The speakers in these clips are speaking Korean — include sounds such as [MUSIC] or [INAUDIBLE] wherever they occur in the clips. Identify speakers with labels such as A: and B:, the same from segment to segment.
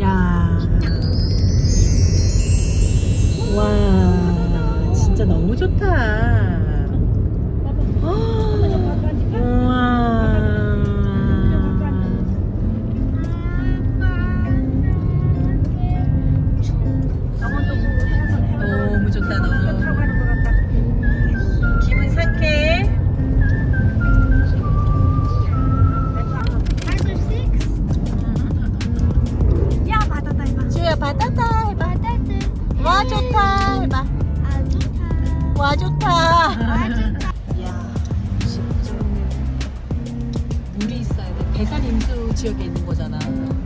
A: 야. 와, 진짜 너무 좋다. 너무 좋다, 너무. 와 좋다.
B: 아, 좋다.
A: 야, 진짜 물이 있어야 돼. 대산 임수 지역에 있는 거잖아.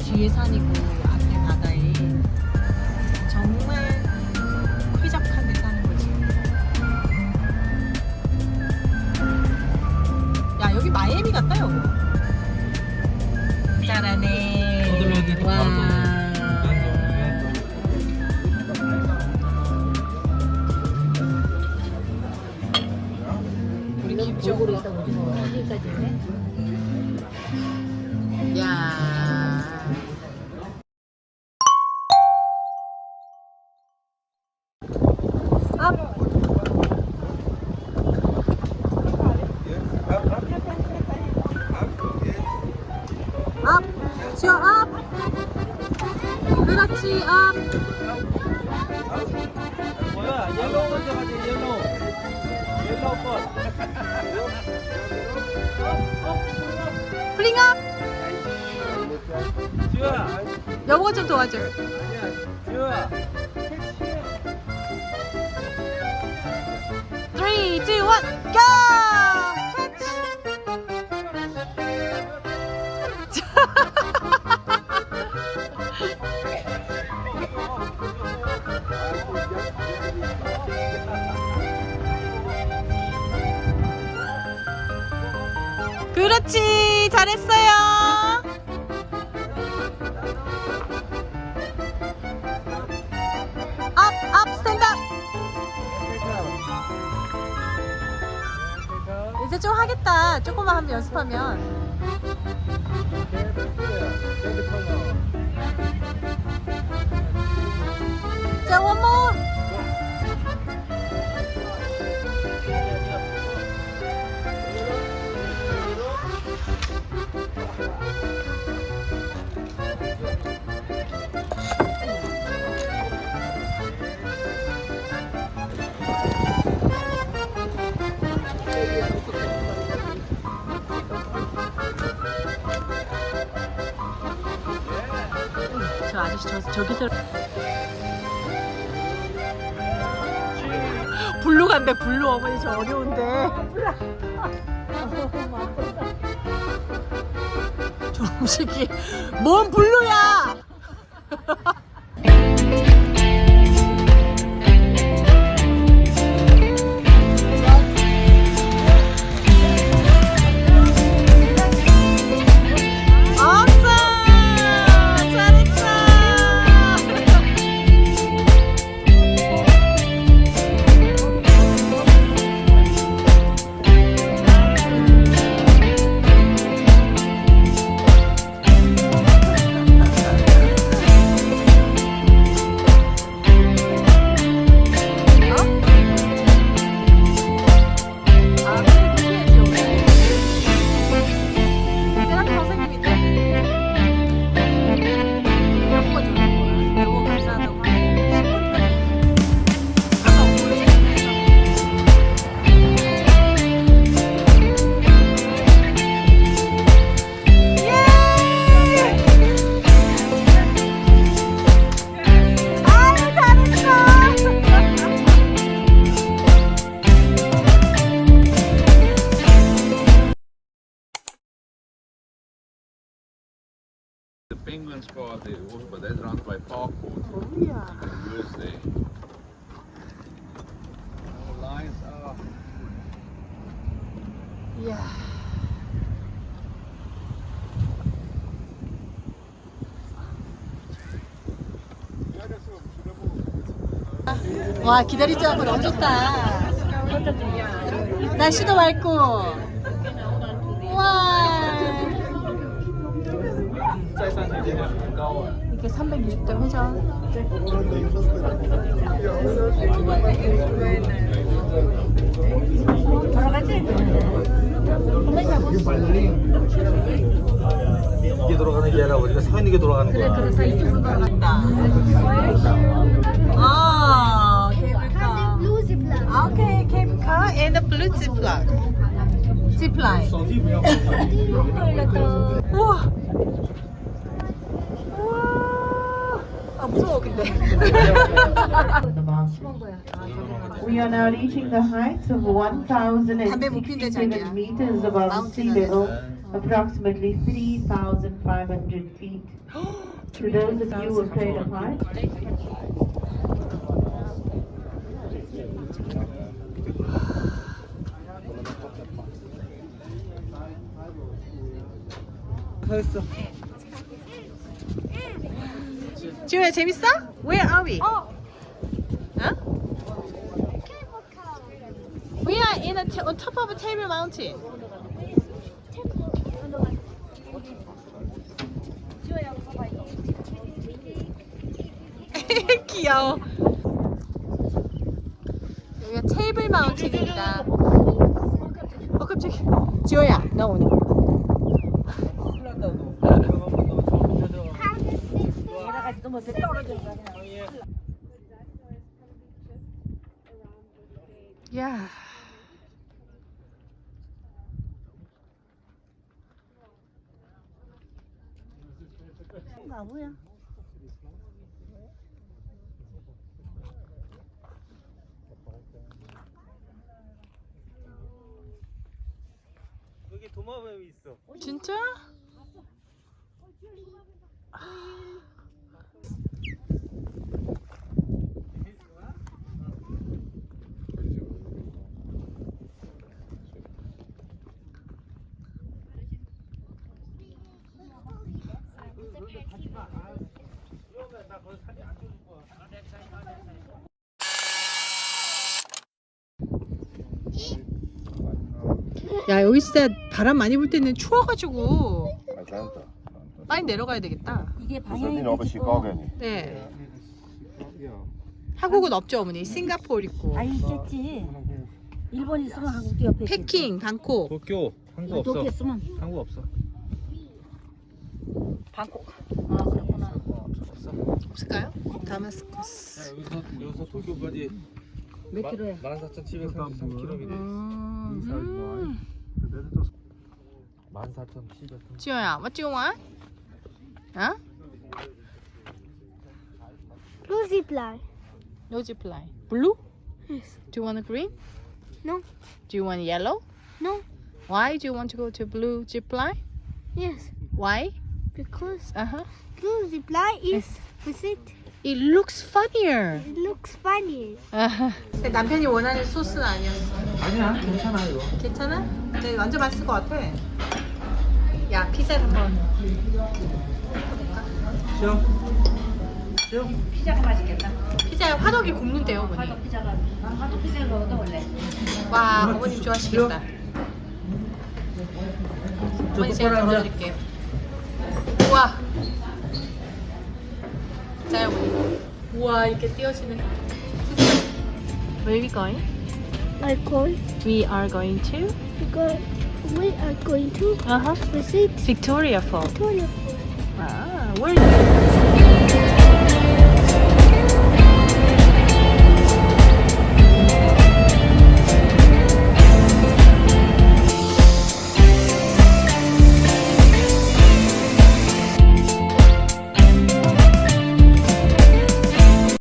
A: 뒤에 산이고 앞에 바다에 정말 쾌적한 데 사는 거지. 야 여기 마이애미 같다 여보. 잘하네. 와. 김쪽으로 야. 그렇지 앞.
C: 뭐야? 옐로우 먼저 가자. 옐로우. 옐로우 것.
A: 플링 앞.
C: 지우야.
A: 여보가 좀 도와줘.
C: 아니야. 지우야.
A: 3, 2, 1, go! 그렇지 잘했어요. 앞앞 스탠드업. 이제 좀 하겠다. 조금만 하면 연습하면 아저씨 저, 저기서 블루 간대 블루. 어머니 저 어려운데. 저 음식이 뭔 블루야
D: Spot there also, but that's run by Parkport.
A: 뭐야.
D: Thursday. Our lines are
A: 이야. 와 기다릴 줄 알고 너무 좋다. 날씨도 맑고. 와.
C: 짤 사진
A: 이게 360도 회전.
C: 이게 돌아가는 게 아니라 우리가 서 있는 게 돌아가는 거야.
A: 그래서 이쪽으로 돌아간다. 아, 케이블카. 아, 오케이, 케이블카 and blue zipline. zipline. 우와. 우와. 아, 무서워, 근데.
E: We are now reaching the heights of
A: 담배 못 피는데 자기야.
E: 1,067 meters above sea
A: 마운틴
E: level, approximately 3,500 feet. [GASPS] To those of you afraid of heights,
C: 서 있어.
A: 지호야, 재밌어? Where are we? 어? We are in a t- on top of a table mountain. 귀여워. 여기가 테이블 마운틴입니다. 어 깜짝이야. 지호야, 너 오늘.
C: 큰일 났다, 너. 잠깐만, 너저 밑에 들어가.
A: 야.
C: 여기 도마뱀이 있어.
A: 진짜? 야 여기 진짜 바람 많이 불 때는 추워가지고 빨리 내려가야 되겠다.
F: 이게 방향이
G: een Chicago?
A: 네. 한국은 없죠 어머니. 싱가포르 있고.
F: 아 있겠지. 일본 있으면 한국도 옆에 있겠지.
A: 패킹, 방콕.
C: 도쿄. 한국 없어.
F: 도쿄 있으면
C: 한국 없어.
F: 방콕. 아 그렇구나.
A: 없을까요? 다마스커스.
C: 여기서 여기서 도쿄까지
F: 몇 킬로야?
C: 14,733km.
A: 음.
C: 14,733.
A: 지호야, what do you want? 어?
B: Blue zipline.
A: No zip line. Blue?
B: Yes.
A: Do you want a green?
B: No.
A: Do you want yellow?
B: No.
A: Why do you want to go to blue zip line?
B: Yes.
A: Why?
B: Because
A: Uh-huh.
B: blue zipline is with it.
A: It looks funnier.
B: It looks funny.
A: 근데 남편이 원하는 소스는 아니었어.
C: 아니야, 괜찮아 이거.
A: 괜찮아? 근데 완전 맛있을 것 같아. 야, 피자 한번.
C: 시험. 시험.
F: 피자가 맛있겠다.
A: 피자에 화덕이 굽는데요, 어머니.
F: 화도 피자가 난 화도 피자를 먹거든 원래.
A: 와, 어머님 좋아하시겠다. 어머니 제가
C: 똑바로 앉아.
A: 덜어드릴게요. 우와. 자, 어머니. 우와, 이렇게 띄어지네. Where are we going?
B: Are going
A: We are going
B: to go. We are going to
A: uh-huh.
B: visit
A: Victoria Falls.
B: Victoria.
A: Ah, where is it?